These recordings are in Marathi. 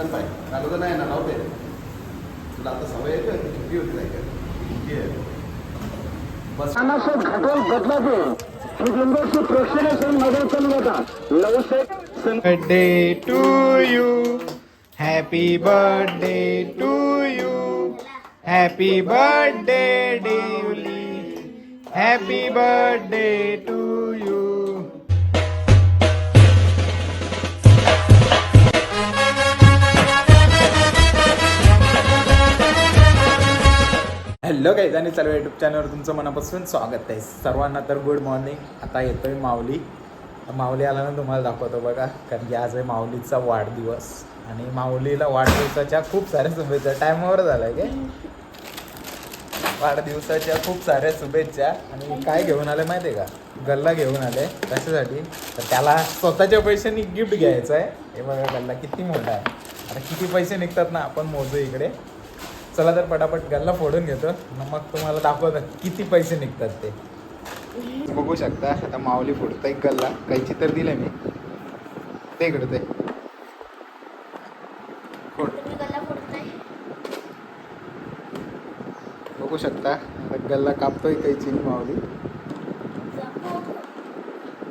जाताना पाय. चालू तर नाही ना लावते तुला आता सवय आहे का? किती होती नाही का? बस. Birthday to you happy birthday to you happy birthday डेवली happy birthday to you hello काही आणि सर्व युट्यूब चॅनलवर तुमचं मनापासून स्वागत आहे. सर्वांना तर गुड मॉर्निंग आता येतोय माऊली. माऊली आला ना तुम्हाला दाखवतो बघा. कारण की आज आहे माऊलीचा वाढदिवस. आणि माऊलीला वाढदिवसाच्या खूप साऱ्या शुभेच्छा. टायमावर झालाय काय? वाढदिवसाच्या खूप साऱ्या शुभेच्छा. आणि काय घेऊन आले माहिती आहे का? गल्ला घेऊन आले कशासाठी? तर त्याला स्वतःच्या पैशांनी गिफ्ट घ्यायचं आहे हे बघा गल्ला किती मोठा आहे. आता किती पैसे निघतात ना आपण मोजू इकडे. चला तर पटापट गल्ला फोडून घेतो. मग तुम्हाला दाखवतो किती पैसे निघतात ते. बघू शकता आता माऊली फोडतो एक गल्ला. कैची तर दिले मी. ते इकडे ते. फोड. तुम्ही गल्ला फोडताय? बघू शकता आता गल्ला कापतोय कैची माऊली.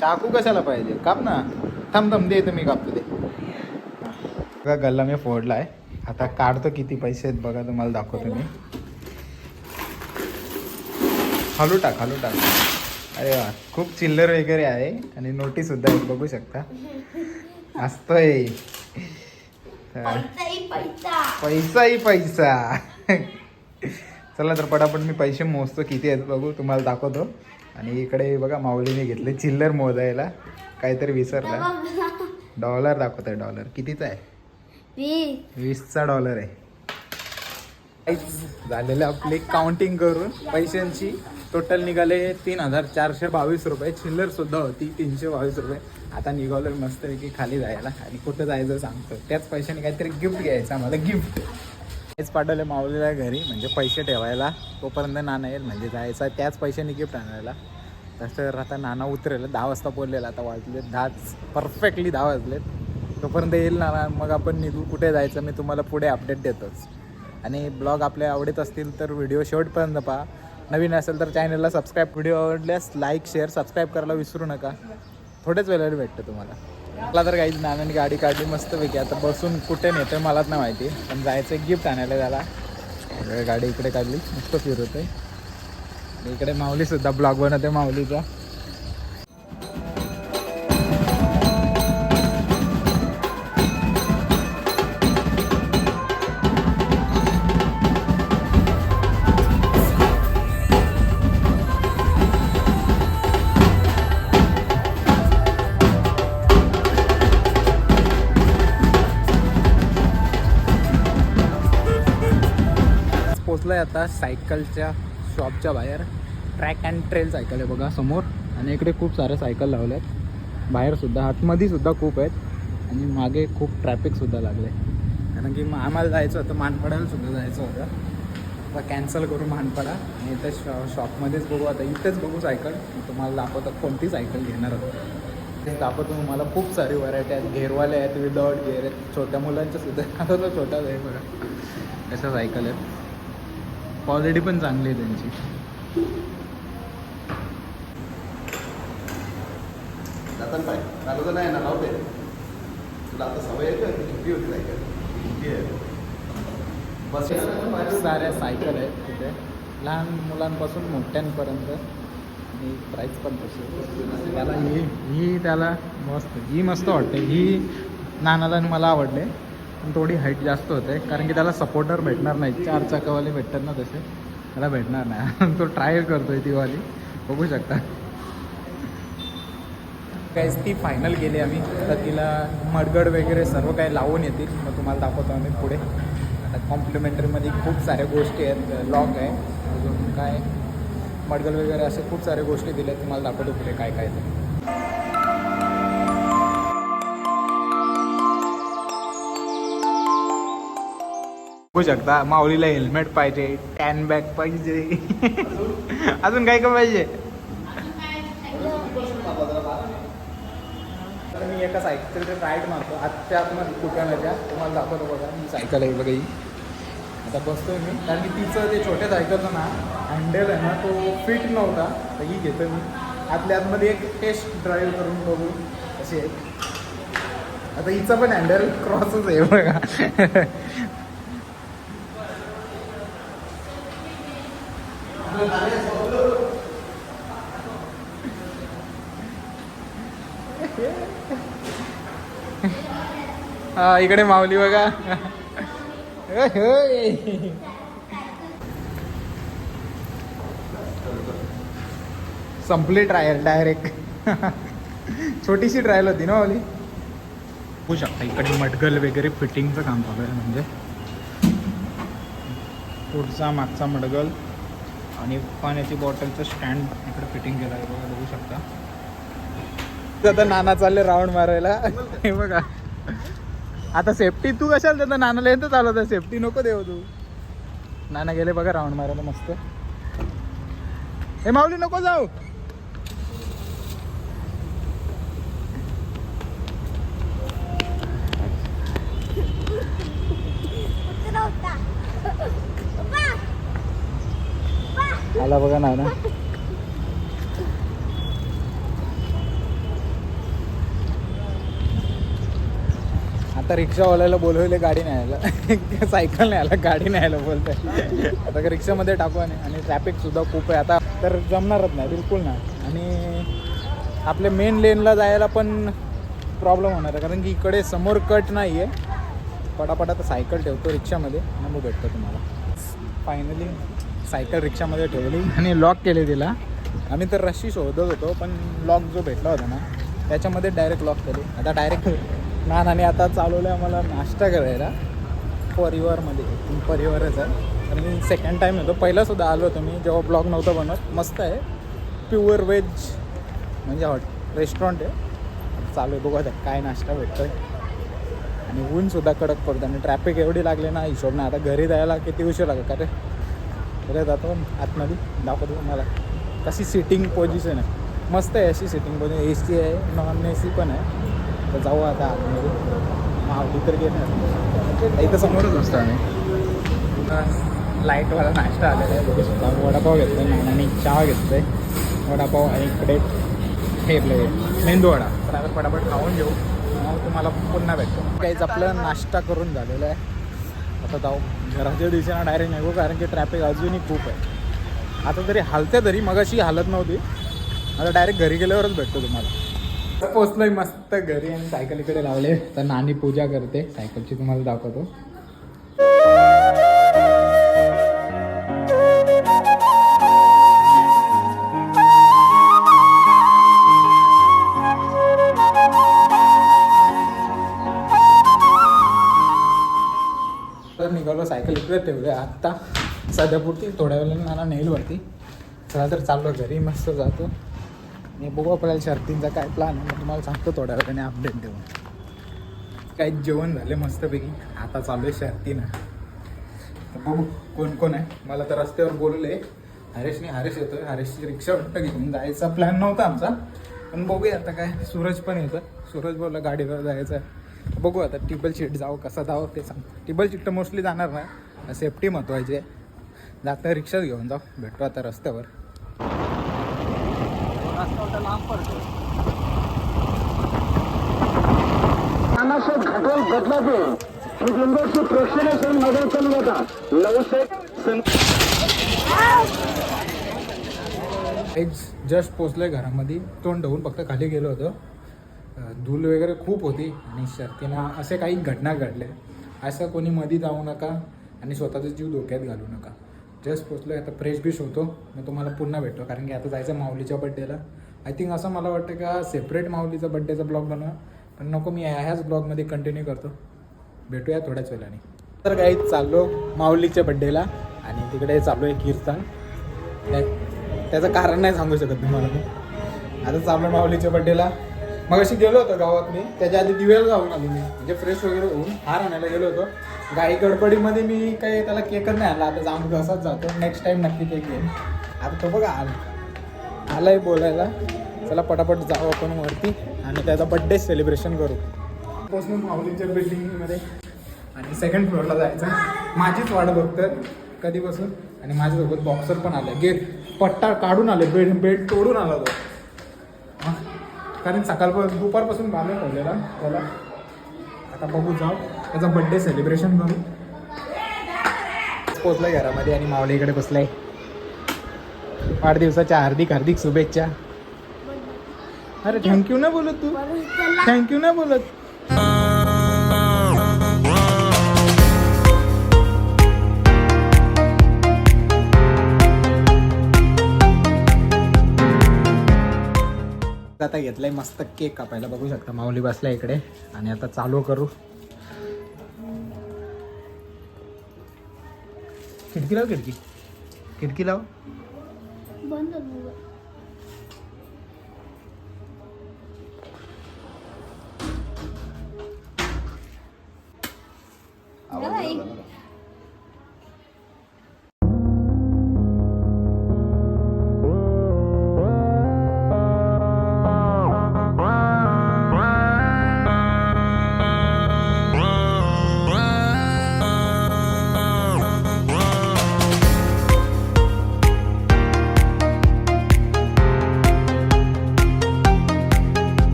चाकू. कशाला पाहिजे? काप ना. थांब थांब दे मी कापतो दे बघा गल्ला मी फोडला आहे आता काढतो किती पैसे आहेत बघा तुम्हाला दाखवतो मी. हलू टाक हलू टाक. अरे वा खूप चिल्लर वगैरे आहे आणि नोटी सुद्धा आहेत बघू शकता. असतोय. तर पैसा ही पैसा. पैसाही पैसा. चला तर पटापट मी पैसे मोजतो किती आहेत बघू तुम्हाला दाखवतो. आणि इकडे बघा माऊलीने घेतले चिल्लर मोजायला. काहीतरी विसरला. डॉलर दाखवतोय डॉलर. कितीचा आहे? वीसचा डॉलर आहे. काहीच झालेलं आपली काउंटिंग करून पैशांची. टोटल निघाले तीन हजार चारशे बावीस रुपये. चिल्लर सुद्धा होती तीनशे बावीस रुपये. आता निघालोय मस्तपैकी खाली जायला. आणि कुठं जायचं सांगतो त्याच पैशाने काहीतरी गिफ्ट घ्यायचं आम्हाला. गिफ्ट हेच पाठवले माऊलीला घरी. म्हणजे पैसे ठेवायला. तोपर्यंत नाना येईल. म्हणजे जायचा त्याच पैशाने गिफ्ट आणायला. तसं आता नाना उतरेल. दहा वाजता बोललेला. आता वाजले दहाच परफेक्टली दहा वाजलेत. तोपर्यंत येईल ना मग आपण निघू. कुठे जायचं मी तुम्हाला पुढे अपडेट देतोच. आणि ब्लॉग आपले आवडत असतील तर व्हिडिओ शेवटपर्यंत पहा. नवीन असेल तर चॅनलला सबस्क्राईब व्हिडिओ आवडल्यास लाईक शेअर सबस्क्राईब करायला विसरू नका. थोडेच वेळेला भेटतं तुम्हाला. मला तर काहीच नानाने गाडी काढली मस्तपैकी आता बसून कुठे नेतोय मलाच नाही माहिती. पण जायचं गिफ्ट आणायला त्याला. गाडी इकडे काढली. मस्त फिरवतोय इकडे माऊलीसुद्धा ब्लॉग बनवते माऊलीचा. पोचलोय आता सायकलच्या शॉपच्या बाहेर. ट्रॅक अँड ट्रेल सायकल आहे बघा समोर. आणि इकडे खूप साऱ्या सायकल लावल्या आहेत बाहेरसुद्धा आतमध्येसुद्धा आतमध्ये सुद्धा खूप आहेत. आणि मागे खूप ट्रॅफिकसुद्धा लागले कारण की मग आम्हाला जायचं होतं मानपडाला सुद्धा जायचं होतं. आता कॅन्सल करू मानपडा. आणि इथं शॉ शॉपमध्येच बघू आता. इथेच बघू सायकल. तुम्हाला दाखवतात कोणती सायकल घेणार होतो ते दाखवतो मला खूप सारी व्हरायटी आहेत. घेरवाले आहेत विदाउट घेर आहेत. छोट्या मुलांच्यासुद्धा आता तो छोटाच आहे बघा. अशा सायकल आहेत. क्वालिटी पण चांगली आहे त्यांची. जाताना पाय. चालू तर नाही ना लावते तुला आता सवय आहे का? ती किती होती नाही का किती आहे? बस. साऱ्या सायकल आहेत तिथे. लहान मुलांपासून मोठ्यांपर्यंत. आणि प्राईस पण तशी त्याला ही ही त्याला मस्त ही मस्त वाटते. ही नानाला आणि मला आवडले. पण थोडी हाईट जास्त होते कारण की त्याला सपोर्टर भेटणार नाही. चार चाकावाले भेटतात ना तसे. त्याला भेटणार नाही. तो ट्रायल करतोय ती वाली. बघू शकता. काहीच ती फायनल केली आम्ही. आता तिला मडगड वगैरे सर्व काही लावून येतील. मग तुम्हाला दाखवतो आम्ही पुढे. आता कॉम्प्लिमेंटरीमध्ये खूप साऱ्या गोष्टी आहेत. लॉक आहे. अजून काय? मडगड वगैरे असे खूप साऱ्या गोष्टी दिल्या. तुम्हाला दाखवतो पुढे काय काय ते. बघू शकता. माऊलीला हेल्मेट पाहिजे टॅन बॅग पाहिजे. अजून काय काय पाहिजे? तर मी एका सायकल राईड मारतो. आजच्या आतमध्ये दुकानाच्या तुम्हाला दाखवतो बघा. मी सायकल आहे बघा ही. आता बसतोय मी. कारण की तिचं ते छोट्या सायकलचं ना हँडल आहे ना तो फिट नव्हता. तर ही घेतो मी. आतल्या आतमध्ये एक टेस्ट ड्राईव्ह करून बघू. अशी आहे. आता हिचं पण हँडल क्रॉसच आहे बघा. हा इकडे माऊली बघा. संपली ट्रायल डायरेक्ट छोटीशी ट्रायल होती ना माऊली? होऊ शकता. इकडे मटगल वगैरे फिटिंगचं काम चालू आहे म्हणजे. पुढचा मागचा मडगल आणि पाण्याची बॉटलचं स्टँड इकडे फिटिंग केलं आहे बघा बघू शकता. आता नाना चालले राऊंड मारायला. हे बघा. आता सेफ्टी तू कशाला देतो? नानाला येतं चालवतं सेफ्टी नको देऊ तू. नाना गेले बघा राऊंड मारायला मस्त. हे माऊली नको जाऊ. आला बघा नाना. आता रिक्षावाल्याला बोलवले गाडी न्यायला. सायकल न्यायला गाडी न्यायला बोलत आता का रिक्षामध्ये टाकू आणि ट्रॅफिकसुद्धा ट्रॅफिक सुद्धा खूप आहे. आता तर जमणारच नाही बिलकुल नाही. आणि आपल्या मेन लेनला जायला पण प्रॉब्लेम होणार आहे. कारण की इकडे समोर कट नाही आहे पटापट आता सायकल ठेवतो रिक्षामध्ये. आणि मग भेटतो तुम्हाला. फायनली सायकल रिक्षामध्ये ठेवली. आणि लॉक केले तिला. आम्ही तर रशी शोधत होतो पण लॉक जो भेटला होता ना त्याच्यामध्ये डायरेक्ट लॉक केले. आता डायरेक्ट नानाने आता चालवलं आहे आम्हाला नाश्ता करायला. परिवारमध्ये परिवारच आहे. आणि मी सेकंड टाईम होतो पहिलासुद्धा आलो होतो मी जेव्हा ब्लॉग नव्हतं बनवत. मस्त आहे. प्युअर व्हेज म्हणजे हॉट रेस्टॉरंट आहे. चालू आहे बघू काय नाश्ता भेटतोय. आणि ऊनसुद्धा कडक पडतं. आणि ट्रॅफिक एवढी लागली ना हिशोबने आता घरी जायला किती उशीर लागेल? का रे? घरी जातो आतमध्ये दाखवतो मला कशी सिटिंग पोझिशन आहे. मस्त आहे अशी सिटिंग पोझिशन ए सी आहे नॉन ए सी पण आहे. तर जाऊ आता आतमध्ये. मावली तर घेणार इथं समोरच असतो आम्ही. लाईटवाला नाश्ता आलेला आहे. बघू शकता. वडापाव घेतोय नानाने चहा आहे वडापाव आणि इकडे हे आपलं मेंदू वडा. तर आता पटापट खाऊन घेऊ. मग तुम्हाला पुन्हा भेटतो. काहीच आपलं नाश्ता करून झालेला आहे. आता जाऊ. घराच्या दिशेनं डायरेक्ट निघू कारण की ट्रॅफिक अजूनही खूप आहे. आता तरी हालते तरी मग अशी हालत नव्हती. आता डायरेक्ट घरी गेल्यावरच भेटतो तुम्हाला. पोचलोय मस्त घरी आणि सायकल इकडे लावले. तर नानी पूजा करते. सायकलची तुम्हाला दाखवतो. तर निघालो सायकल इकडे ठेवले आत्ता सध्यापुरती थोड्या वेळाने नाना नेईल वरती. चला तर चाललो घरी. मस्त जातो. आणि बघू आपल्याला शर्तींचा काय प्लॅन आहे. मग तुम्हाला सांगतो थोड्या वेळाने अपडेट देऊन. काही जेवण झाले मस्तपैकी. आता चालू आहे शर्तीनं तर बघू कोण कोण आहे. मला तर रस्त्यावर बोलले. हरेशने हरेश येतोय. हरेशची रिक्षा वाटतं घेऊन जायचा प्लॅन नव्हता आमचा. पण बघूया आता काय. सूरज पण येतं सूरज बोलला गाडीवर जायचं आहे बघू आता टिबल शीट जावं कसा जावं ते सांग टिबल शीट तर मोस्टली जाणार नाही सेफ्टी महत्त्वाची आहे. जाता रिक्षाच घेऊन जाऊ. भेटू आता रस्त्यावर. नानासाहेब घटल बदलापूर ही बिंदूची प्रेक्षणीय सण नगर तालुका नऊशे एक जस्ट पोचलोय घरामध्ये. तोंड धुवून फक्त खाली गेलो होतो. धूल वगैरे खूप होती आणि शर्तीनं असे काही घटना घडल्या. असं कोणी मध्ये जाऊ नका आणि स्वतःचा जीव धोक्यात घालू नका. जस्ट पोचलोय आता फ्रेश बिश होतो. मग तुम्हाला पुन्हा भेटतो. कारण की आता जायचं माऊलीच्या बड्डेला आय थिंक असं मला वाटतं का सेपरेट माऊलीचा बड्डेचा ब्लॉग बनवा. पण नको मी ह्याच ब्लॉगमध्ये कंटिन्यू करतो. भेटूया थोड्याच वेळाने. तर काही चाललो माऊलीच्या बड्डेला आणि तिकडे चालू आहे कीर्तन. त्या- त्याचं कारण नाही सांगू शकत तुम्हाला मी. आता चाललो माऊलीच्या बड्डेला मग अशी गेलो होतो गावात मी. त्याच्या आधी दिव्याला जाऊन आलो मी. म्हणजे फ्रेश वगैरे होऊन हार आणायला गेलो होतो. गाई गडबडीमध्ये मी काही त्याला केकच नाही आणला. आता जाऊन असाच जातो. नेक्स्ट टाईम नक्की केक येईल आता तो बघा आला. आलाय बोलायला. चला पटापट जाऊ आपण वरती आणि त्याचा बड्डे सेलिब्रेशन करू. पोचलो माऊलीच्या बिल्डिंगमध्ये आणि सेकंड फ्लोअरला जायचं. माझीच वाट बघतं कधीपासून. आणि माझ्यासोबत बॉक्सर पण आलं गेट पट्टा काढून आले बेड बेड तोडून आला तो हां? कारण सकाळपासून दुपारपासून बांधून ठेवलेला. त्याला आता बघू जाऊ. त्याचा बड्डे सेलिब्रेशन करू. पोचलं घरामध्ये आणि माऊली इकडे बसलाय. वाढदिवसाच्या हार्दिक हार्दिक शुभेच्छा. अरे थँक्यू ना बोलत तू? थँक्यू ना बोलत? आता घेतलाय मस्त केक कापायला. बघू शकता माऊली बसल्या इकडे. आणि आता चालू करू. खिडकी लाव खिडकी. खिडकी लाव. 弯的路了。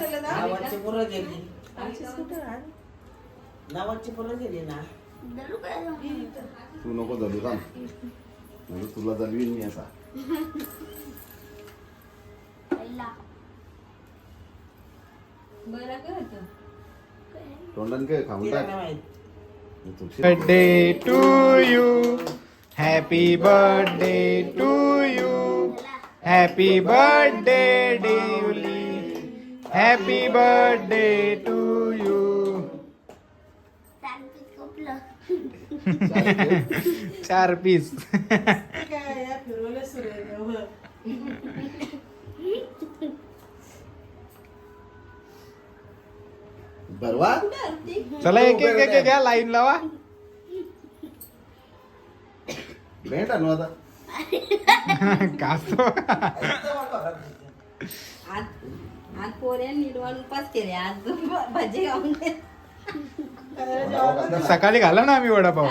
नावाची पोरं गेली. नावाची पोरं गेली ना. काय? तू नको थांब. म्हणजे तुला जलवीन मी असा. तोंडाने काय खाऊन टाक. Birthday to you happy birthday to you happy birthday डेवली happy birthday to you. चार पीस बरवा? चला एक एक एक घ्या लाईन लावा भेट आणू आता. कासो आज पोऱ्या निर्वाण उपास केले. आज भजे खाऊन दे. सकाळी घाला ना आम्ही वडापाव?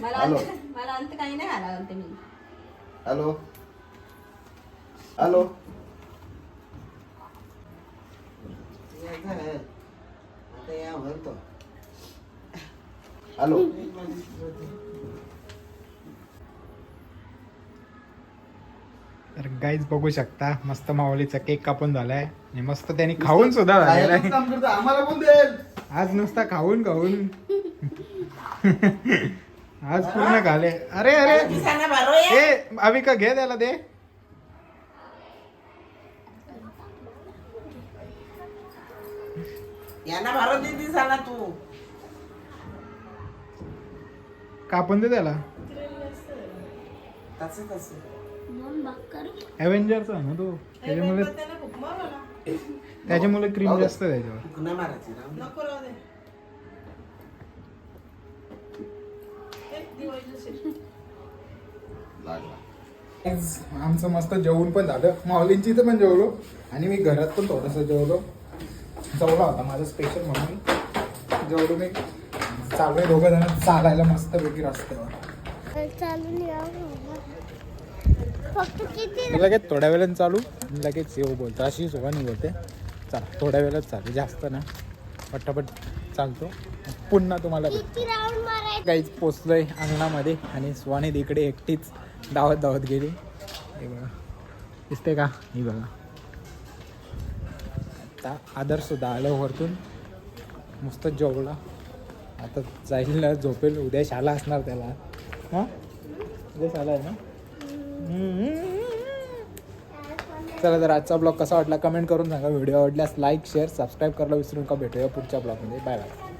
मला हॅलो. अंत मला अंत काही नाही घाला म्हणते मी. हॅलो. हॅलो. हॅलो. गाईज बघू शकता. मस्त माऊलीचा केक कापून झालाय. आणि मस्त त्यांनी खाऊन सुद्धा झालेला आहे. आम्हाला पण आज नुसता खाऊन खाऊन. आज पूर्ण खाले. अरे अरे. दिसाना बारो या. ए अविका घे त्याला दे. यांना दे दिसाना तू. कापून दे त्याला. तसं तसं. आहे ना तो? त्याच्यामुळे त्याच्यामुळे क्रीम जास्त त्याच्यावर. मारायची लागला आमचं मस्त जेवण पण झालं. माऊलींची इथं पण जेवलो. आणि मी घरात पण थोडंसं जेवलो. जेवला होता माझा स्पेशल म्हणून. जेवलो मी. चालू आहे दोघं जण. चालायला मस्त पैकी रस्त्यावर चालून लगेच थोड्या वेळाने चालू. लगेच येऊ बोलतो. अशी सोबा बोलते चला थोड्या वेळात चालू. जास्त ना. पटापट चालतो. पुन्हा तुम्हाला काहीच पोचलोय अंगणामध्ये आणि स्वानी इकडे एकटीच धावत धावत गेली. हे बघा. दिसते का? ही बघा. आता आदर्श सुद्धा आलं वरतून. मस्त जेवला. आता जाईल ना झोपेल. उद्या शाळा असणार त्याला. हां? उद्या शाळा आहे ना. चला तर आजचा ब्लॉग कसा वाटला कमेंट करून सांगा. व्हिडिओ आवडल्यास लाईक शेअर सबस्क्राईब करायला विसरू नका. भेटूया पुढच्या ब्लॉगमध्ये. Bye bye.